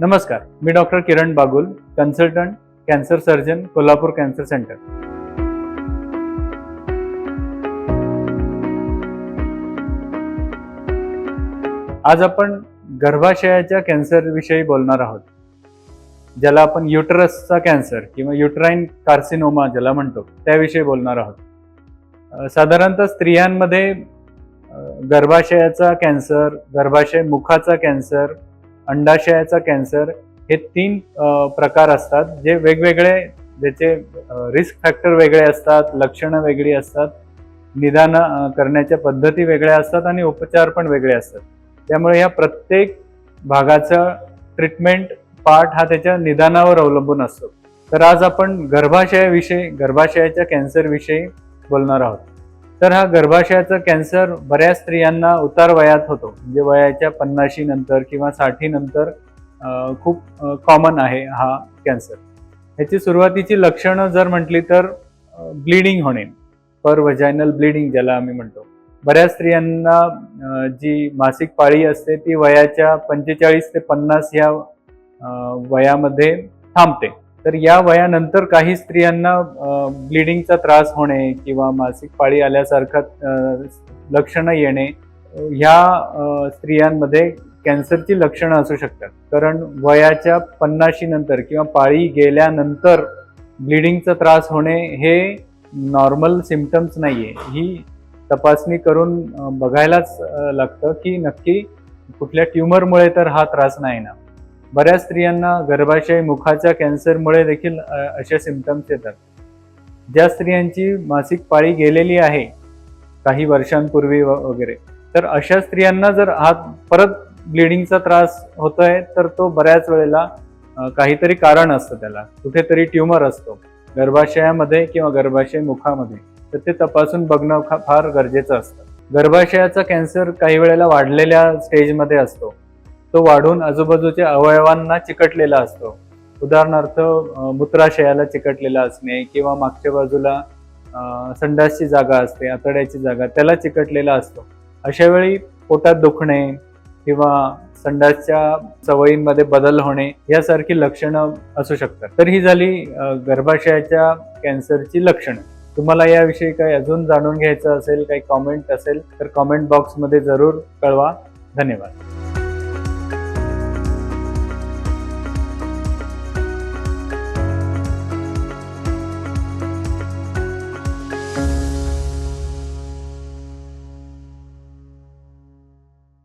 नमस्कार मी doctor Kiran Bagul consultant cancer surgeon Kolhapur cancer centre. आज आपण गर्भाशयाच्या कॅन्सरविषयी बोलणार आहोत ज्याला आपण युटरसचा कॅन्सर किंवा युट्राईन कार्सिनोमा ज्याला म्हणतो त्याविषयी बोलणार आहोत. साधारणतः स्त्रियांमध्ये गर्भाशयाचा कॅन्सर गर्भाशय मुखाचा कॅन्सर अंडाशयाचा कॅन्सर हे तीन प्रकार असतात जे वेगवेगळे ज्याचे रिस्क फॅक्टर वेगळे असतात लक्षणं वेगळी असतात निदान करण्याच्या पद्धती वेगळ्या असतात आणि उपचार पण वेगळे असतात. त्यामुळे या प्रत्येक भागाचा ट्रीटमेंट पार्ट हा त्याच्या निदानावर अवलंबून असतो. तर आज आपण गर्भाशयाविषयी गर्भाशयाच्या कॅन्सरविषयी बोलणार आहोत. तर हा गर्भाशयाचा कॅन्सर बऱ्याच स्त्रियांना उतार वयात होतो. म्हणजे वयाच्या पन्नाशी नंतर किंवा साठी नंतर खूप कॉमन आहे हा कॅन्सर. ह्याची सुरुवातीची लक्षणं जर म्हटली तर ब्लिडिंग होणे पर वजायनल ब्लिडिंग ज्याला आम्ही म्हणतो. बऱ्याच स्त्रियांना जी मासिक पाळी असते ती वयाच्या पंचेचाळीस ते पन्नास या वयामध्ये थांबते. तर या वयानंतर काही स्त्रियांना ब्लिडिंगचा त्रास होणे किंवा मासिक पाळी आल्यासारखा लक्षणं येणे ह्या स्त्रियांमध्ये कॅन्सरची लक्षणं असू शकतात. कारण वयाच्या पन्नाशी नंतर किंवा पाळी गेल्यानंतर ब्लिडिंगचा त्रास होणे हे नॉर्मल सिमटम्स आहे ही तपासणी करून बघायलाच लागतं की नक्की कुठल्या ट्युमरमुळे तर हा त्रास नाही ना. बऱ्याच स्त्रियांना गर्भाशय मुखाच्या कॅन्सरमुळे देखील अशा सिमटम्स येतात. ज्या स्त्रियांची मासिक पाळी गेलेली आहे काही वर्षांपूर्वी वगैरे तर अशा स्त्रियांना जर हा परत ब्लिडिंगचा त्रास होतोय तर तो बऱ्याच वेळेला काहीतरी कारण असतं त्याला. कुठेतरी ट्युमर असतो. गर्भाशयामध्ये किंवा गर्भाशय मुखामध्ये. तर ते तपासून बघणं फार गरजेचं असतं. गर्भाशयाचा कॅन्सर काही वेळेला वाढलेल्या स्टेजमध्ये असतो. तो वाढून आजूबाजूच्या अवयवांना चिकटलेला असतो. उदाहरणार्थ मूत्राशयाला चिकटलेला असणे किंवा मागच्या बाजूला संडासची जागा असते आतड्याची जागा त्याला चिकटलेला असतो. अशा वेळी पोटात दुखणे किंवा संडासच्या सवयींमध्ये बदल होणे यासारखी लक्षणं असू शकतात. तर ही झाली गर्भाशयाच्या कॅन्सरची लक्षणं. तुम्हाला याविषयी काही अजून जाणून घ्यायचं असेल काही कॉमेंट असेल तर कॉमेंट बॉक्समध्ये जरूर कळवा. धन्यवाद.